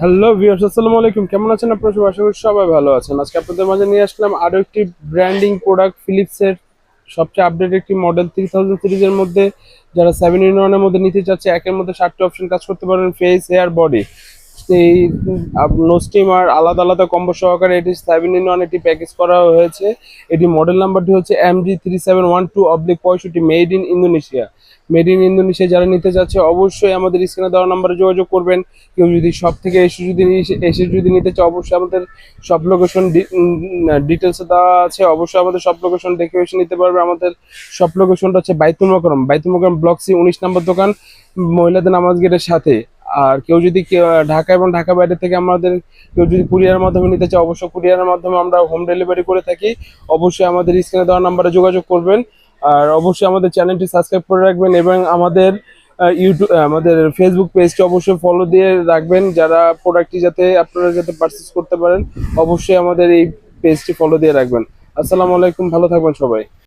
Hello viewers, আসসালামু আলাইকুম। কেমন আছেন আপনারা? সবাই, আশা করি সবাই ভালো আছেন। আজকে আপনাদের মাঝে নিয়ে আসলাম আরও একটি ব্র্যান্ডিং প্রোডাক্ট ফিলিপসের সবচেয়ে আপডেট একটি মডেল থ্রি থাউজেন্ড সিরিজের মধ্যে। যারা সেভেন ইন ওয়ানের মধ্যে নিতে চাচ্ছে, একের মধ্যে সাতটি অপশন কাজ করতে পারেন ফেস হেয়ার বডি এই নো স্টিমার আলাদা আলাদা কম্বো সহকারে এটি সেভেন ইন ওয়ান এটি প্যাকেজ করা হয়েছে। এটি মডেল নাম্বারটি হচ্ছে M G three seven one two oblique পঁয়ষট্টি made in Indonesia made in Indonesia যারা নিতে যাচ্ছে অবশ্যই আমাদের স্ক্রিনে দেওয়া নাম্বারে যোগাযোগ করবেন। কেউ যদি সব থেকে এসে যদি এসে যদি নিতে চায় অবশ্যই আমাদের সব লোকেশন ডিটেলস দেওয়া আছে। অবশ্যই আমাদের সব লোকেশন দেখে এসে নিতে পারবে। আমাদের সব লোকেশনটা হচ্ছে বাইতুল মকরম বাইতুল মকরম ব্লক সি উনিশ নম্বর দোকান। মহিলাদের নামাজ গেটের সাথে। আর কেউ যদি ঢাকা এবং ঢাকা বাইরে থেকে আমাদের কেউ যদি কুরিয়ারের মাধ্যমে নিতে চায়, অবশ্যই কুরিয়ারের মাধ্যমে আমরা হোম ডেলিভারি করে থাকি। অবশ্যই আমাদের স্ক্রিনে দেওয়া নাম্বারে যোগাযোগ করবেন। আর অবশ্যই আমাদের চ্যানেলটি সাবস্ক্রাইব করে রাখবেন এবং আমাদের ইউটিউব আমাদের ফেসবুক পেজটি অবশ্যই ফলো দিয়ে রাখবেন। যারা প্রোডাক্টটি যাতে আপনারা যাতে পারচেস করতে পারেন, অবশ্যই আমাদের এই পেজটি ফলো দিয়ে রাখবেন। আসসালামু আলাইকুম, ভালো থাকবেন সবাই।